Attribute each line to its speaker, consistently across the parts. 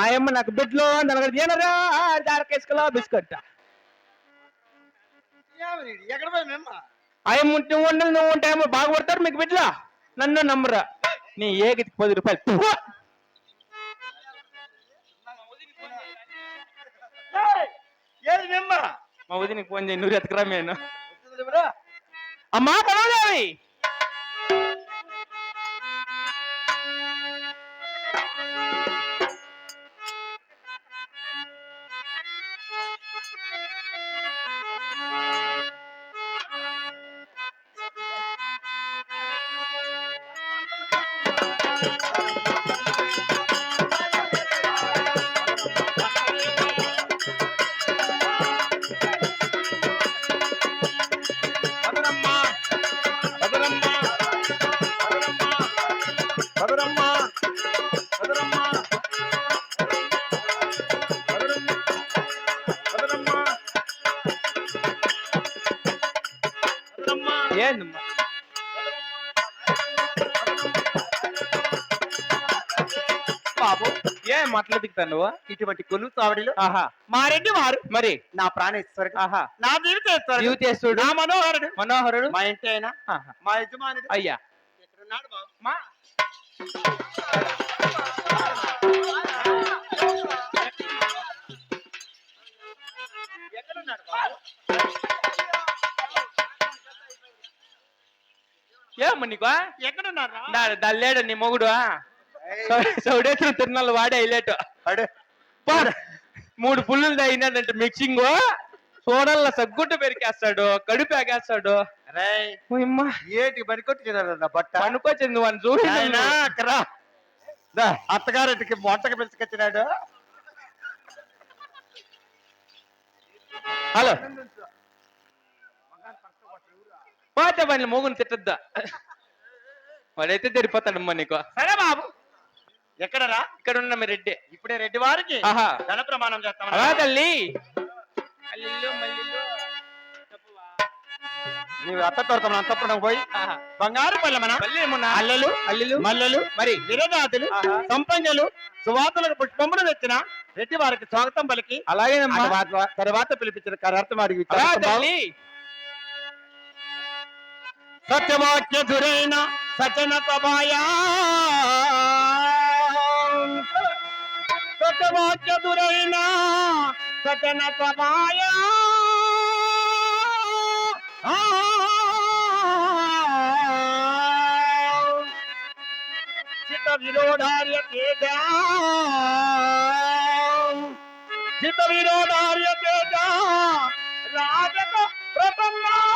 Speaker 1: ఆయమ్మ నాకు బిడ్డలో నలుగురు తినరా దారకేసుకలో బిస్కెట్ ఆయమ్మ ఉంటే ఉండలు నువ్వు ఉంటే ఏమో బాగుపడతారు మీకు బిడ్డలో నన్ను నమ్మరా నీ ఏగికి పది రూపాయలు మా వదినికి ఫోన్ చేయి నూరు ఎత్తకరా నేను
Speaker 2: వస్తుంది ఎవరు?
Speaker 1: అమ్మా కలవదేవి ఏందమ్మా? బాబు ఏం మాటలు దిగుతాను నువ్వు
Speaker 2: ఇటువంటి కొలు చావడిలో
Speaker 1: ఆహా.
Speaker 2: మా రెడ్డి వారు.
Speaker 1: మరి?
Speaker 2: నా ప్రాణేశ్వరుడు.
Speaker 1: ఆహా.
Speaker 2: నా జీవితేశ్వరుడు.
Speaker 1: యువతేశ్వరుడు
Speaker 2: నా మనోహరుడు.
Speaker 1: మనోహరుడు?
Speaker 2: మా ఇంటి అయినా
Speaker 1: ఆహా.
Speaker 2: మా యజమానుడు.
Speaker 1: అయ్యా.
Speaker 2: ఎక్కడున్నాడు బాబు?
Speaker 1: మా?
Speaker 2: ఎక్కడున్నాడు బాబు?
Speaker 1: ఏమమ్మా నీకు దల్లేడు నీ మొగుడు
Speaker 2: ఏయ్,
Speaker 1: సౌడేశ్వరి తిరునాళ్ళు వాడే హైలైట్. మూడు పుల్లులు తగినదంటే మిక్సింగ్. సోడల్ల సగ్గుట్టు పెరికేస్తాడు కడుపు ఓయమ్మా,
Speaker 2: ఏటి పని కొట్టుకున్నాడు నా బట్ట?
Speaker 1: పనుకొచ్చింది వాడిని.
Speaker 2: దా, అత్తగారింటికి వంటకి పిలుచుకొచ్చినాడు.
Speaker 1: బండి మొగుని తిట్టద్దా? వాడైతే తెరిపోతాడమ్మా నీకు.
Speaker 2: సరే బాబు. ఎక్కడ రా
Speaker 1: ఇక్కడ ఉన్న మీ రెడ్డి.
Speaker 2: ఇప్పుడే రెడ్డి వారికి ధన ప్రమాణం చేస్తాం
Speaker 1: తల్లి.
Speaker 2: నీవు అత్త తోడతాం అంతప్పుడు పోయి. బంగారు పల్లెమన అల్లలు
Speaker 1: అల్లిలు.
Speaker 2: మల్లెలు
Speaker 1: మరి?
Speaker 2: విరదాతులు
Speaker 1: ఆహా.
Speaker 2: సంపంగలు సువాతులకు పుష్పములు తెచ్చిన రెడ్డి వారికి స్వాగతం పలికి.
Speaker 1: అలాగేనమ్మా.
Speaker 2: తర్వాత- తర్వాత పిలిపించిన కరార్థం అడిగి
Speaker 1: सत्यवाक्य
Speaker 2: धुरेण सचन तबाया। सत्यवाक्य धुरेण सचन तबाया। विरोधार्य के जा विरोधार्य के जा राज प्रसन्ना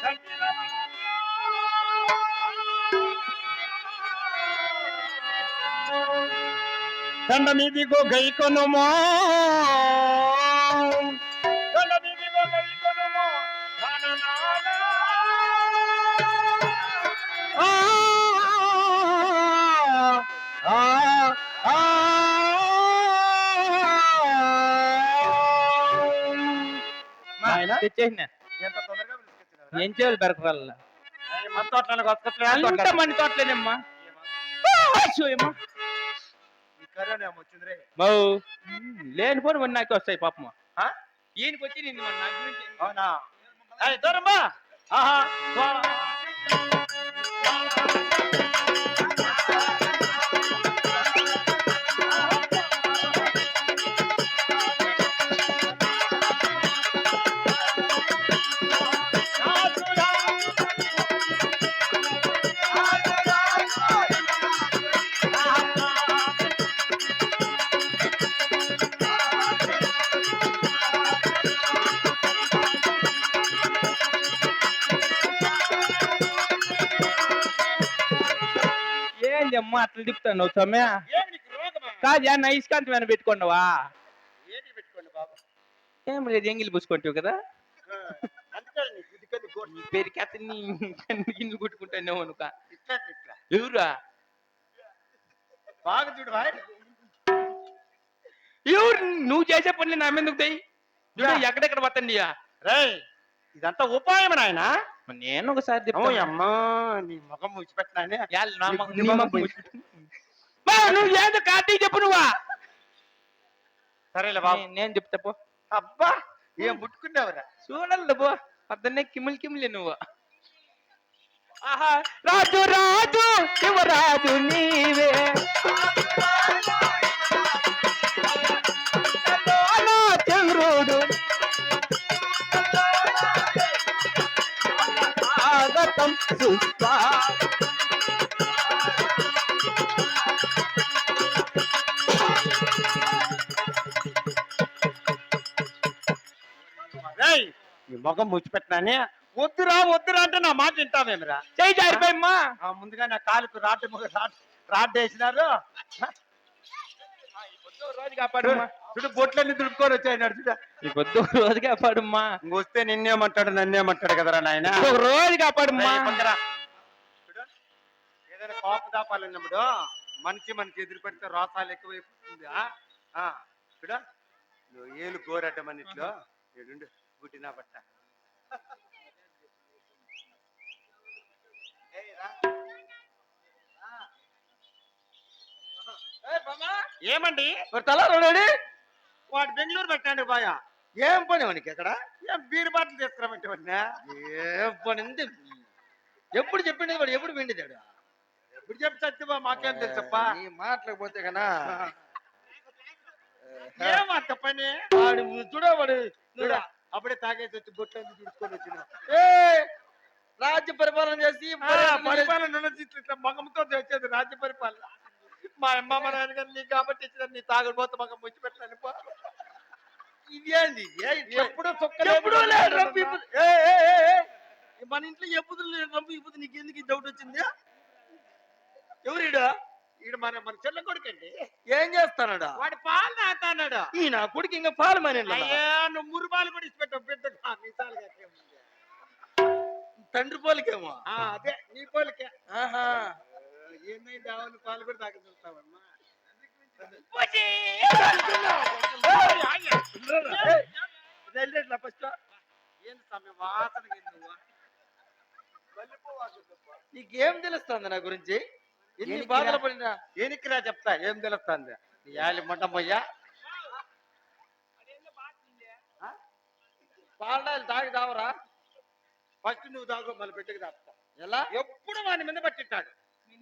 Speaker 2: సచన సభాయా కరేనో. విరోధార్య తేజ చిత కరేనో నాయనా,
Speaker 1: తెచ్చేసిన.
Speaker 2: ఎంత తొందరగా పిలుచుకొచ్చినావురా?
Speaker 1: ఏం చేయాలి బెరకరాల
Speaker 2: మన తోటలోనే కొట్టుకొచ్చినా,
Speaker 1: అంత
Speaker 2: తోటలో-
Speaker 1: మంది తోటలేనమ్మా.
Speaker 2: ఈ కరోనా ఏమో. వచ్చిందిరే.
Speaker 1: మౌ లేనిపోని మన నాకే వస్తాయి పాపమ్మ? ఈయనకి వచ్చి నిన్ను
Speaker 2: దూరమ్మా. ఆహా
Speaker 1: ఏంది అమ్మా అట్లా తిప్పుతాను సమ్మె
Speaker 2: నీకు రోగమా?
Speaker 1: కాదు నా ఇసుకాంతి మీద
Speaker 2: పెట్టుకోండి బాబు
Speaker 1: ఏం లేదు ఎంగిలి పూసుకుంటావు కదా. పేరుకి అతన్ని అనుక ఎవరా
Speaker 2: బాగా చూడు
Speaker 1: ఎవరు? నువ్వు చేసే పనులు నా మీద ఎక్కడెక్కడ పట్టండి
Speaker 2: రేయ్ ఇదంతా ఉపాయం నాయనా?
Speaker 1: నేను ఒకసారి చెప్తాను.
Speaker 2: అమ్మా నీ ముఖం ముచ్చిపెట్టినానే
Speaker 1: యాల్ నా మొ-
Speaker 2: నీ మొహం పోయి.
Speaker 1: నువ్వు ఏదో కార్తీక్ చెప్పు నువ్వా?
Speaker 2: సరేలే బాబు.
Speaker 1: నే- నేను చెప్తా పో.
Speaker 2: అబ్బా ఏం పుట్టుకున్నావురా
Speaker 1: చూడాలి పో. పొద్దున్నే కిమ్ములు కిమ్ములే నువ్వు. ఆహా రాజు రాజు శివరాజు నీవే. సుస్వా
Speaker 2: రేయ్ నీ ముఖం ముచ్చిపెట్టినానే. వద్దురా వద్దురా అంటే నా మాట వింటావేమిరా?
Speaker 1: చేయి జారిపోయమ్మా.
Speaker 2: ఆ, ముందుగా నా కాలుకు రాడ్ రాడ్ రాడ్ వేసినారు.
Speaker 1: రోజు కాపాడమ్మా.
Speaker 2: చూడు బొట్లన్నీ దుడుకొని వచ్చాయినాడు చూడ.
Speaker 1: ఈ పొద్దు రోజు కాపాడమ్మా.
Speaker 2: వస్తే నిన్నేమంటాడు నన్నేమంటాడు కదరా నాయన?
Speaker 1: ఒక రోజు కాపాడమ్మా.
Speaker 2: చూడు ఏదైనా కోప దాపాలన్నప్పుడు మనిషి మనకి ఎదురు పెడితే రోసాలు ఎక్కువైపోతుంది ఆ? ఆ, చూడు నువ్వు ఏలు గోరడ్డ మనిట్లో ఏడుండు గుట్టినా బట్ట. ఏమండి?
Speaker 1: మరి తల
Speaker 2: వాడు బెంగళూరు పెట్టండి బాయ. ఏం పని వానికి అక్కడ? ఏం బీర్ బాటిల్ తీసుకురామంటే వాడినా?
Speaker 3: ఏం పని ఉంది? ఎప్పుడు చెప్పింది వాడు? ఎప్పుడు పిండిదాడు
Speaker 2: ఎప్పుడు చెప్పి చచ్చిపో మాకేం తెలుసప్పా
Speaker 3: నీ మాటలేకపోతే కన్నా.
Speaker 2: ఏం అంత పని
Speaker 3: వాడు చూడ వాడు.
Speaker 2: చూడ అప్పుడే తాగేసి వచ్చి బొట్లని చూసుకొని వచ్చిన.
Speaker 3: ఏ రాజ్య పరిపాలన చేసి పరిపాలన
Speaker 2: మగంతో వచ్చేది రాజ్య పరిపాలన. మా అమ్మ మా నాన్నగారు నీకు కాబట్టి ఇచ్చిన నీ తాగుడుపోతే మగం ముచ్చి పెట్టాను
Speaker 3: ఇదేంది
Speaker 2: ఎప్పుడు.
Speaker 3: మన ఇంట్లో ఎప్పుడు రంపు ఇప్పుడు నీకు ఎందుకు డౌట్ వచ్చింది? ఎవరిడా
Speaker 2: ఈడు? మన మన చెల్ల కొడుకండి.
Speaker 3: ఏం చేస్తానడా?
Speaker 2: వాడి పాలు తాగుతాడు
Speaker 3: ఈ నా కొడుకు ఇంకా పాలు మానే
Speaker 2: నువ్వు మురుబాలు కూడా ఇచ్చి పెట్టావు మీసాలు
Speaker 3: తండ్రి పోలికేమో?
Speaker 2: ఆ అదే నీ పోలికే.
Speaker 3: ఆహా.
Speaker 2: ఏమైంది ఆవులు పాలు కూడా తాగుతుంటావమ్మా ఫస్ట్? ఏంది సమయం వాసన నువ్వు?
Speaker 3: నీకేం తెలుస్తుంది నా గురించి? ఎన్ని బాధలు? పడినా?
Speaker 2: ఏనికిరా చెప్తా ఏం తెలుస్తుంది? నీ యాలి మొట్టమయ్యా
Speaker 3: పాలడాలు తాగి తావరా?
Speaker 2: ఫస్ట్ నువ్వు తాగు మళ్ళీ పెట్టుకు తాపుతా.
Speaker 3: ఎలా?
Speaker 2: ఎప్పుడు వాని మీద పట్టింటాడు?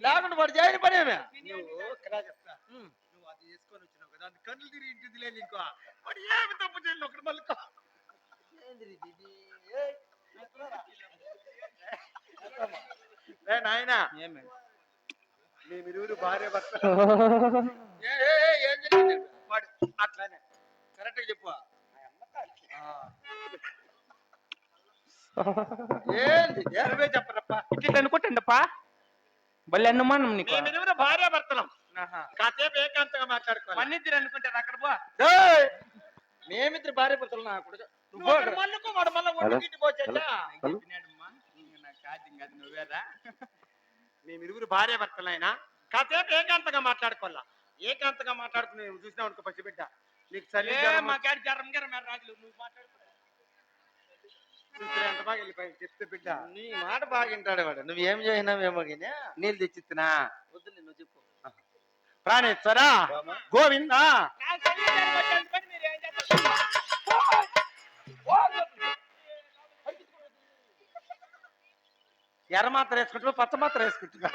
Speaker 3: లేకుండా వాడు చేయని పనేమే
Speaker 2: నువ్వు కిరా చెప్తా. నువ్వు అది వేసుకొని వచ్చినావు కదా అది కళ్ళు తిరిగి ఇంటిది లేదు ఇంకో వాడు ఏమి తప్పు చేయలేదు ఒకటి మళ్ళీ ఏ నాయనా మేమిరువురు భార్య భర్త.
Speaker 3: ఏ, ఏ, ఏ, ఏం జరిగింది?
Speaker 2: వాడు అట్లానే.
Speaker 3: కరెక్ట్ చెప్పు. ఏంది? ఏ?
Speaker 2: నువ్వే చెప్పరప్ప.
Speaker 1: ఇట్లా అనుకుంటాండప్పా భలే అనుమానం నీకు.
Speaker 2: మేమిరువురు భార్య భర్తలం
Speaker 1: ఆహా.
Speaker 2: కాసేపు ఏకాంతంగా మాట్లాడుకోవాలి.
Speaker 1: మన్నిద్దరు అనుకుంటారు అక్కడ పో.
Speaker 3: ఏయ్! మేమిద్దరు భార్య భర్తలు నా కొడుకు.
Speaker 2: నువ్వు మళ్ళుకో వాడు మళ్ళీ ఒంటికి
Speaker 1: కాదు నువ్వేరా?
Speaker 2: కాసేపు ఏకాంతంగా మాట్లాడుకోవాలా? ఏకాంతంగా మాట్లాడుకుని నువ్వు చూసినావు అనుకో పసిబిడ్డ. నీకు చలి జ్వరం
Speaker 1: మా గాడి జరం గరం రాజులు నువ్వు మాట్లాడు
Speaker 2: చూస్తే ఎంత బాగా వెళ్ళిపోయి చెప్తే బిడ్డ.
Speaker 3: నీ మాట బాగా వింటాడు వాడు. నువ్వు ఏం చేసినావేమో
Speaker 2: నీళ్ళు తెచ్చిస్తున్నా
Speaker 3: వద్దు నువ్వు చెప్పు.
Speaker 2: ప్రాణేశ్వరా గోవిందా? ఎర్ర మాత్ర వేసుకుంటున్నా పచ్చ మాత్ర వేసుకుంటున్నా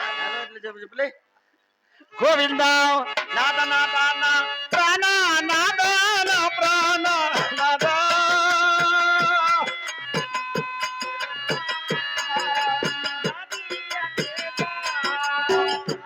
Speaker 3: చెప్పు చెప్పులే
Speaker 2: గోవిందా నాద నాద నా ప్రాణ